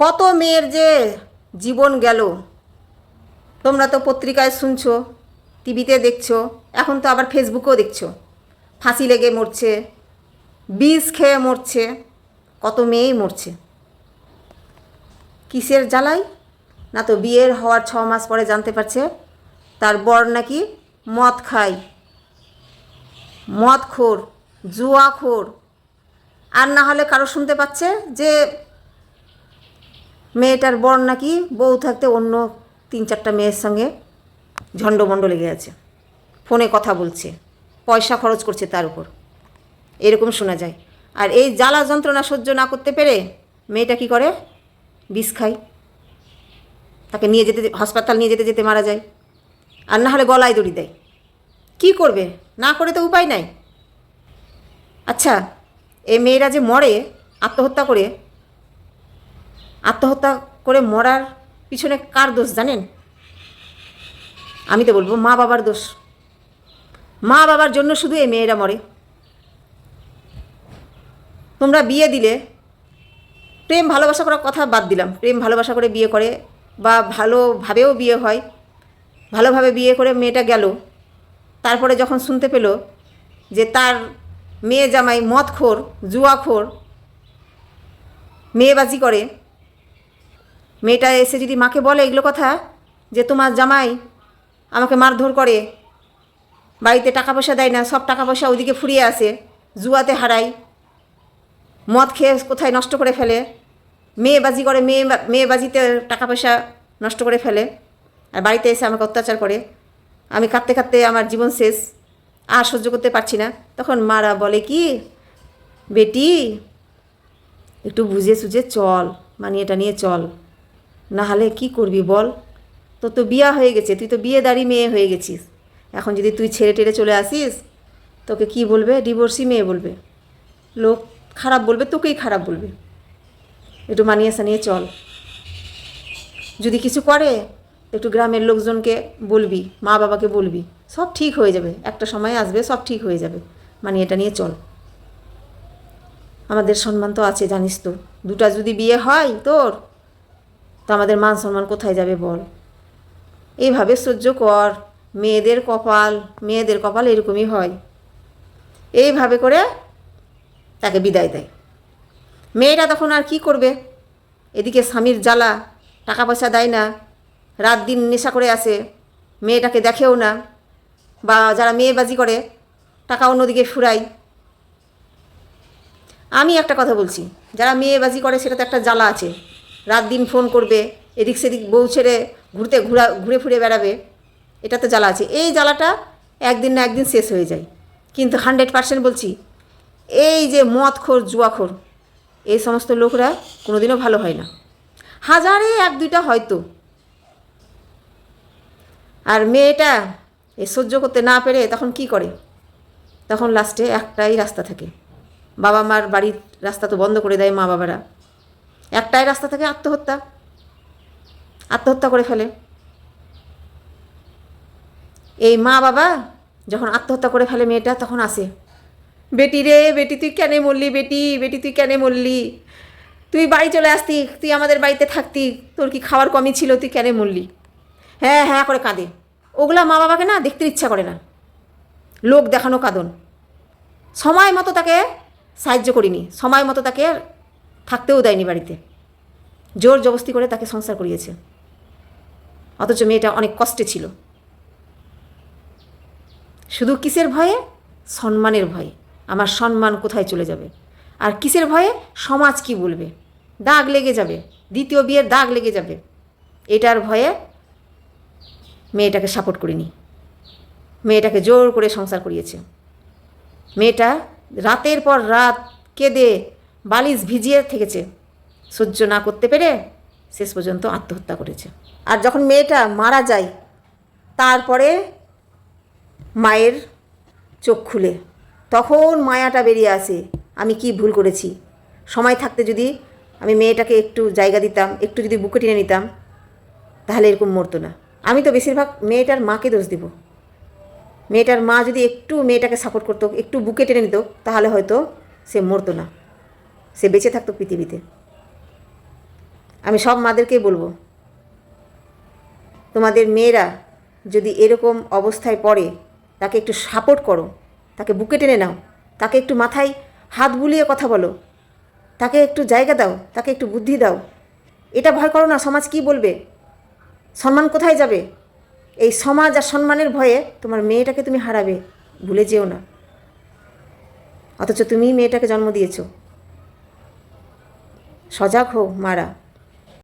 কত মেয়ের যে জীবন গেল? তোমরা তো পত্রিকায় শুনছো, টিভিতে দেখছ, এখন তো আবার ফেসবুকেও দেখছ। ফাঁসি লেগে মরছে, বিষ খেয়ে মরছে, কত মেয়েই মরছে। কিসের জ্বালাই? না তো বিয়ের হওয়ার ছ মাস পরে জানতে পারছে, তার বর নাকি মদ খায়। মদ খোর জুয়া খোর আর না হলে কারও শুনতে পাচ্ছে যে মেয়েটার বর নাকি বউ থাকতে অন্য তিন চারটা মেয়ের সঙ্গে ঝণ্ডমণ্ড লেগে আছে। ফোনে কথা বলছে। পয়সা খরচ করছে তার উপর। এরকম শোনা যায়। আর এই জ্বালা যন্ত্রণা সহ্য না করতে পেরে মেয়েটা কি করে? বিষ খায়। তাকে নিয়ে যেতে হাসপাতাল নিয়ে যেতে যেতে মারা যায়। আর না হলে গলায় দড়ি দেয়। কি করবে? না করে তো উপায় নাই। আচ্ছা এই মেয়েরা যে মরে, আত্মহত্যা করে আত্মহত্যা করে মরার পিছনে কার দোষ জানেন? আমি তো বলব মা বাবার দোষ। মা বাবার জন্য শুধু এই মেয়েরা মরে। তোমরা বিয়ে দিলে, প্রেম ভালোবাসা করার কথা বাদ দিলাম। প্রেম ভালোবাসা করে বিয়ে করে বা ভালোভাবেও বিয়ে হয়, ভালোভাবে বিয়ে করে মেয়েটা গেল, তারপরে যখন শুনতে পেল যে তার মেয়ে জামাই মদখোর, জুয়াখোর, মেয়েবাজি করে মেয়েটা এসে যদি মাকে বলে এগুলো কথা, যে তোমার জামাই আমাকে মারধর করে, বাড়িতে টাকা পয়সা দেয় না, সব টাকা পয়সা ওইদিকে ফুরিয়ে আসে, জুয়াতে হারাই মদ খেয়ে কোথায় নষ্ট করে ফেলে, মেয়েবাজি করে, মেয়ে মেয়েবাজিতে টাকা পয়সা নষ্ট করে ফেলে, আর বাড়িতে এসে আমাকে অত্যাচার করে, আমি কাঁদতে কাঁদতে আমার জীবন শেষ, আর সহ্য করতে পারছি না। তখন মারা বলে কি, বেটি, একটু বুঝে সুঝে চল মানিয়েটা নিয়ে চল। না হলে কি করবি বল? তোর তো বিয়া হয়ে গেছে, তুই তো বিয়ে দাঁড়ি মেয়ে হয়ে গেছিস। এখন যদি তুই ছেড়ে টেড়ে চলে আসিস, তোকে কি বলবে? ডিভোর্সি মেয়ে বলবে। লোক খারাপ বলবে, তোকেই খারাপ বলবে। একটু মানিয়ে সানিয়ে চল। যদি কিছু করে, একটু গ্রামের লোকজনকে বলবি, মা বাবাকে বলবি, সব ঠিক হয়ে যাবে। একটা সময় আসবে, সব ঠিক হয়ে যাবে। মানে এটা নিয়ে চল। আমাদের সম্মান তো আছে, জানিস তো। দুটা যদি বিয়ে হয়, তোর তো আমাদের মান সম্মান কোথায় যাবে বল? এইভাবে সহ্য কর। মেয়েদের কপাল মেয়েদের কপাল এরকমই হয়। এইভাবে করে তাকে বিদায় দেয়। মেয়েটা তখন আর কি করবে? এদিকে স্বামীর জ্বালা টাকা পয়সা দেয় না। রাত দিন নেশা করে আসে মেয়েটাকে দেখেও না। বা যারা মেয়েবাজি করে, টাকা অন্যদিকে ফুরায় আমি একটা কথা বলছি। যারা মেয়েবাজি করে সেটা তো একটা জ্বালা আছে। রাত দিন ফোন করবে, এদিক সেদিক বউ ছেড়ে ঘুরতে ঘুরা, ঘুরে ফিরে বেড়াবে এটা তো জ্বালা আছে। এই জ্বালাটা একদিন না একদিন শেষ হয়ে যায়। কিন্তু হান্ড্রেড পার্সেন্ট বলছি, এই যে মদখোর, জুয়াখোর, এই সমস্ত লোকরা কোনোদিনও ভালো হয় না। হাজারে এক দুইটা হয়তো। আর মেয়েটা এ সহ্য করতে না পেরে তখন কি করে? তখন লাস্টে একটাই রাস্তা থাকে। বাবা মার বাড়ির রাস্তা তো বন্ধ করে দেয় মা বাবারা একটাই রাস্তা থাকে আত্মহত্যা। আত্মহত্যা করে ফেলে। এই মা বাবা যখন আত্মহত্যা করে ফেলে মেয়েটা, তখন আসে, বেটি রে, বেটি, তুই কেন মরলি বেটি? বেটি, তুই কেন মরলি? তুই বাড়ি চলে আসতি, তুই আমাদের বাড়িতে থাকতি, তোর কি খাওয়ার কমই ছিল, তুই কেন মরলি? হ্যাঁ হ্যাঁ করে কাঁদে। ওগুলা মা বাবাকে না দেখতে ইচ্ছা করে না। লোক দেখানো কাঁদন। সময় মতো তাকে সাহায্য করিনি। সময় মতো তাকে থাকতেও দেয়নি বাড়িতে। জোর জবস্তি করে তাকে সংসার করিয়েছে। অথচ মেয়েটা অনেক কষ্টে ছিল। শুধু কিসের ভয়ে? সম্মানের ভয়ে। আমার সম্মান কোথায় চলে যাবে? আর কিসের ভয়ে? সমাজ কি বলবে? দাগ লেগে যাবে। দ্বিতীয় বিয়ের দাগ লেগে যাবে। এটার ভয়ে মেয়েটাকে সাপোর্ট করিনি। মেয়েটাকে জোর করে সংসার করিয়েছে। মেয়েটা রাতের পর রাত কেঁদে বালিশ ভিজিয়ে থেকেছে। সহ্য না করতে পেরে শেষ পর্যন্ত আত্মহত্যা করেছে। আর যখন মেয়েটা মারা যায়, তারপরে মায়ের চোখ খুলে, তখন মায়াটা বেরিয়ে আসে, আমি কি ভুল করেছি? সময় থাকতে যদি আমি মেয়েটাকে একটু জায়গা দিতাম, একটু যদি বুকে টেনে নিতাম, তাহলে এরকম মরতো না। আমি তো বেশিরভাগ মেয়েটার মাকে দোষ দিব। মেয়েটার মা যদি একটু মেয়েটাকে সাপোর্ট করতো, একটু বুকে টেনে নিত, তাহলে হয়তো সে মরতো না। সে বেঁচে থাকতো পৃথিবীতে। আমি সব মাদেরকেই বলব, তোমাদের মেয়েরা যদি এরকম অবস্থায় পড়ে, তাকে একটু সাপোর্ট করো, তাকে বুকে টেনে নাও, তাকে একটু মাথায় হাত বুলিয়ে কথা বলো, তাকে একটু জায়গা দাও, তাকে একটু বুদ্ধি দাও। এটা ভয় করো না, সমাজ কি বলবে? সম্মান কোথায় যাবে? এই সমাজ আর সম্মানের ভয়ে তোমার মেয়েটাকে তুমি হারাবে, ভুলে যেও না। অথচ তুমিই মেয়েটাকে জন্ম দিয়েছ। সজাগ হও মারা।